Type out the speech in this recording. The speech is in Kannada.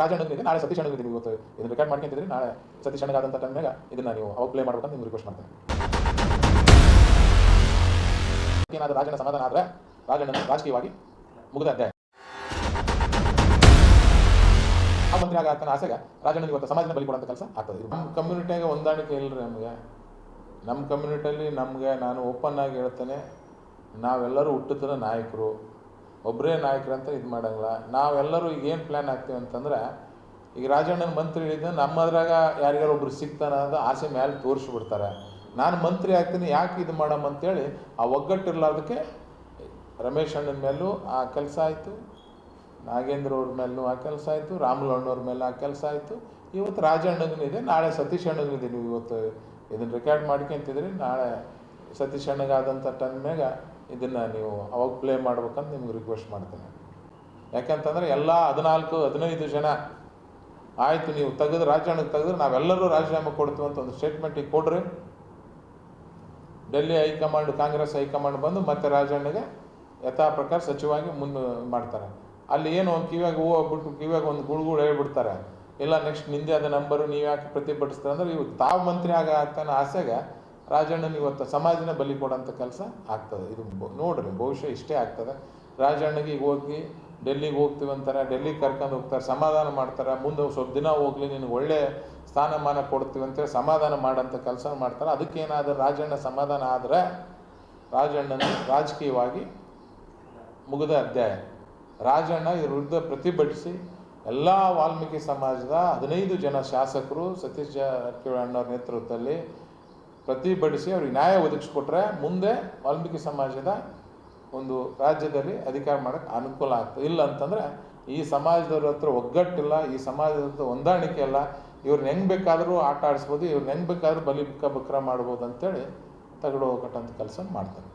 ರಾಜಣ್ಣನಿಗೆ ನಾಳೆ ಸತೀಶ್ ಅಣ್ಣನಿಗೆ ಇವತ್ತು ಇದನ್ನ ರೆಕಾರ್ಡ್ ಮಾಡ್ಕೊಂತಿದ್ರಿ ನಾಳೆ ಸತೀಶ್ ಅಣ್ಣಗಾದಂಥ ಟೈಮ್ನಾಗ ಇದನ್ನ ನೀವು ಅವಾಗ ಪ್ಲೇ ಮಾಡ್ಬೇಕಂತ ನಿಮ್ಗೆ ರಿಕ್ವೆಸ್ಟ್ ಮಾಡ್ತೇನೆ. ಏನಾದರೂ ರಾಜಣ್ಣ ಸಮಾಧಾನ ಆದರೆ ರಾಜಣ್ಣನ ರಾಜಕೀಯವಾಗಿ ಮುಗಿದ ಅಧ್ಯಾಯ ಆ ಮಂತ್ರಿ ಆಗ ಆಗ್ತಾನೆ ಆಸೆಗೆ ರಾಜಣ್ಣನಿಗೆ ಇವತ್ತು ಸಮಾಜನ ಬಲಿ ಕೊಡುವಂಥ ಕೆಲಸ ಆಗ್ತದೆ. ಇದು ನಮ್ಮ ಕಮ್ಯುನಿಟಿಯಾಗ ಹೊಂದಾಣಿಕೆ ಇಲ್ಲರಿ ನಮಗೆ. ನಮ್ಮ ಕಮ್ಯುನಿಟಿಯಲ್ಲಿ ನಮಗೆ ನಾನು ಓಪನ್ ಆಗಿ ಹೇಳ್ತೇನೆ, ನಾವೆಲ್ಲರೂ ಹುಟ್ಟುತ್ತಿರೋ ನಾಯಕರು. ಒಬ್ಬರೇ ನಾಯಕರಂತ ಇದು ಮಾಡಂಗಿಲ್ಲ. ನಾವೆಲ್ಲರೂ ಈಗ ಏನು ಪ್ಲ್ಯಾನ್ ಆಗ್ತೀವಿ ಅಂತಂದ್ರೆ, ಈಗ ರಾಜಣ್ಣನ ಮಂತ್ರಿ ಹೇಳಿದ್ದು ನಮ್ಮದ್ರಾಗ ಯಾರಿಗಾರು ಒಬ್ರು ಸಿಗ್ತಾನ ಅಂತ ಆಸೆ ಮೇಲೆ ತೋರಿಸ್ಬಿಡ್ತಾರೆ. ನಾನು ಮಂತ್ರಿ ಆಗ್ತೀನಿ, ಯಾಕೆ ಇದು ಮಾಡಮ್ಮ ಅಂತೇಳಿ ಆ ಒಗ್ಗಟ್ಟಿರ್ಲಾರ್ದಕ್ಕೆ ರಮೇಶ್ ಅಣ್ಣನ ಮೇಲೂ ಆ ಕೆಲಸ ಆಯಿತು, ನಾಗೇಂದ್ರ ಅವ್ರ ಮೇಲೂ ಆ ಕೆಲಸ ಆಯಿತು ರಾಮಲಣ್ಣವ್ರ ಮೇಲೆ ಆ ಕೆಲಸ ಆಯಿತು. ಇವತ್ತು ರಾಜಣ್ಣನಿದೆ, ನಾಳೆ ಸತೀಶ್ ಅಣ್ಣನಿದೆ ನೀವು ಇವತ್ತು ಇದನ್ನು ರೆಕಾರ್ಡ್ ಮಾಡ್ಕೊಂತಿದ್ರಿ, ನಾಳೆ ಸತೀಶ್ ಅಣ್ಣಗಾದಂಥ ಮ್ಯಾಗ ಇದನ್ನು ನೀವು ಅವಾಗ ಪ್ಲೇ ಮಾಡ್ಬೇಕಂತ ನಿಮ್ಗೆ ರಿಕ್ವೆಸ್ಟ್ ಮಾಡ್ತೇನೆ. ಯಾಕಂತಂದ್ರೆ ಎಲ್ಲ ಹದಿನಾಲ್ಕು, ಹದಿನೈದು ಜನ ಆಯಿತು ನೀವು ತೆಗೆದು ರಾಜಣ್ಣಗೆ ತೆಗೆದ್ರೆ ನಾವೆಲ್ಲರೂ ರಾಜೀನಾಮೆ ಕೊಡ್ತೀವಿ ಅಂತ ಒಂದು ಸ್ಟೇಟ್ಮೆಂಟ್ ಈಗ ಕೊಡ್ರಿ. ಡೆಲ್ಲಿ ಹೈಕಮಾಂಡ್, ಕಾಂಗ್ರೆಸ್ ಹೈಕಮಾಂಡ್ ಬಂದು ಮತ್ತೆ ರಾಜಣ್ಣಗೆ ಯಥಾ ಪ್ರಕಾರ ಸಚಿವಾಗಿ ಮುಂದೆ ಮಾಡ್ತಾರೆ. ಅಲ್ಲಿ ಏನು ಕಿವಿಯಾಗ ಹೂವು ಬಿಟ್ಟು ಕಿವಿಯಾಗ ಒಂದು ಗುಳುಗುಳು ಹೇಳ್ಬಿಡ್ತಾರೆ. ಇಲ್ಲ ನೆಕ್ಸ್ಟ್ ನಿಂದೆ ಅದ ನಂಬರು ನೀವು ಯಾಕೆ ಪ್ರತಿಭಟಿಸ್ತಾರೆ ಅಂದ್ರೆ ಇವು ತಾವು ಮಂತ್ರಿ ಆಗ ಆಗ್ತಾನೆ ಆಸೆಗೆ ರಾಜಣ್ಣನ ಇವತ್ತು ಸಮಾಜನ ಬಲಿ ಕೊಡೋಂಥ ಕೆಲಸ ಆಗ್ತದೆ. ಇದು ನೋಡ್ರಿ ಬಹುಶಃ ಇಷ್ಟೇ ಆಗ್ತದೆ. ರಾಜಣ್ಣಗೆ ಈಗ ಹೋಗಿ ಡೆಲ್ಲಿಗೆ ಹೋಗ್ತೀವಿ ಅಂತಾರೆ ಡೆಲ್ಲಿಗೆ ಕರ್ಕೊಂಡು ಹೋಗ್ತಾರೆ, ಸಮಾಧಾನ ಮಾಡ್ತಾರೆ. ಮುಂದೆ ಸ್ವಲ್ಪ ದಿನ ಹೋಗ್ಲಿ, ನಿನಗೆ ಒಳ್ಳೆ ಸ್ಥಾನಮಾನ ಕೊಡ್ತೀವಿ ಅಂತೇಳಿ ಸಮಾಧಾನ ಮಾಡೋಂಥ ಕೆಲಸ ಮಾಡ್ತಾರೆ. ಅದಕ್ಕೇನಾದರೂ ರಾಜಣ್ಣ ಸಮಾಧಾನ ಆದರೆ ರಾಜಣ್ಣನ ರಾಜಕೀಯವಾಗಿ ಮುಗಿದ ಅಧ್ಯಾಯ. ರಾಜಣ್ಣ ಇದ್ರ ವಿರುದ್ಧ ಪ್ರತಿಭಟಿಸಿ ಎಲ್ಲ ವಾಲ್ಮೀಕಿ ಸಮಾಜದ ಹದಿನೈದು ಜನ ಶಾಸಕರು ಸತೀಶ್ ಜಾರಕಿಹೊಳಿ ಅಣ್ಣವ್ರ ನೇತೃತ್ವದಲ್ಲಿ ಪ್ರತಿಭಟಿಸಿ ಅವ್ರಿಗೆ ನ್ಯಾಯ ಒದಗಿಸ್ಕೊಟ್ರೆ ಮುಂದೆ ವಾಲ್ಮೀಕಿ ಸಮಾಜದ ಒಂದು ರಾಜ್ಯದಲ್ಲಿ ಅಧಿಕಾರ ಮಾಡೋಕ್ಕೆ ಅನುಕೂಲ ಆಗ್ತದೆ. ಇಲ್ಲ ಅಂತಂದರೆ ಈ ಸಮಾಜದವ್ರ ಹತ್ರ ಒಗ್ಗಟ್ಟಿಲ್ಲ, ಈ ಸಮಾಜದ ಹತ್ರ ಹೊಂದಾಣಿಕೆ ಇಲ್ಲ ಇವ್ರನ್ನ ಹೆಂಗೆ ಬೇಕಾದರೂ ಆಟ ಆಡಿಸ್ಬೋದು ಇವ್ರನ್ನ ಹೆಂಗೆ ಬೇಕಾದ್ರೂ ಬಲಿ ಬಿಕ್ಕ, ಬಕ್ರ ಮಾಡ್ಬೋದು ಅಂತೇಳಿ ತಗಡು ಹೋಗಟ್ಟಂಥ ಕೆಲಸ ಮಾಡ್ತಾರೆ.